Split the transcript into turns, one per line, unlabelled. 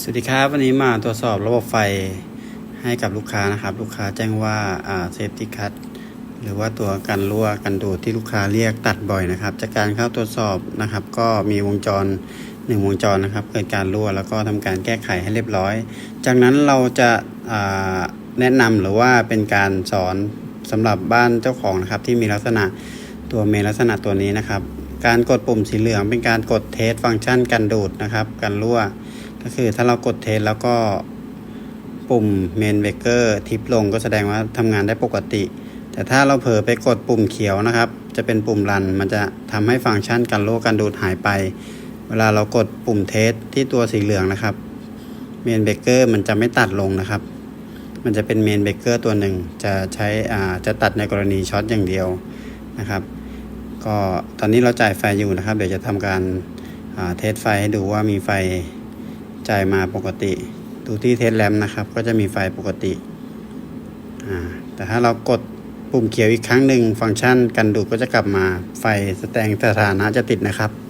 สวัสดีครับ วันนี้มาตรวจสอบระบบไฟให้กับลูกค้านะครับ ลูกค้าแจ้งว่าเซฟตี้คัตหรือว่าตัวกันรั่วกันดูดที่ลูกค้าเรียกตัดบ่อยนะครับ จากการเข้าตรวจสอบนะครับ ก็มีวงจรหนึ่งวงจรนะครับ เกิดการรั่วแล้วก็ทำการแก้ไขให้เรียบร้อย จากนั้นเราจะาแนะนำหรือว่าเป็นการสอนสำหรับบ้านเจ้าของนะครับ ที่มีลักษณะตัวเมลักษณะตัวนี้นะครับ การกดปุ่มสีเหลืองเป็นการกดเทสฟังก์ชันกันดูดนะครับกันรั่ว ก็คือถ้าเรากดเทสแล้วก็ปุ่มเมนเบเกอร์ทิปลงก็แสดงว่าทำงานได้ปกติ แต่ถ้าเราเผลอไปกดปุ่มเขียวนะครับ จะเป็นปุ่มรัน มันจะทำให้ฟังก์ชันการโลกันดูดหายไป เวลาเรากดปุ่มเทสที่ตัวสีเหลืองนะครับเมนเบเกอร์มันจะไม่ตัดลงนะครับ มันจะเป็นเมนเบเกอร์ตัวหนึ่ง จะใช้อ่าจะตัดในกรณีช็อตอย่างเดียวนะครับ ก็ตอนนี้เราจ่ายไฟอยู่นะครับ เดี๋ยวจะทำการอ่าเทสไฟให้ดูว่ามีไฟ จ่ายมาปกติ ดูที่เทสแลมนะครับ ก็จะมีไฟปกติอ่าแต่ถ้าเรากดปุ่มเขียวอีกครั้งหนึ่งฟังก์ชันกันดูดก็จะกลับมาไฟแสดงสถานะจะติดนะครับ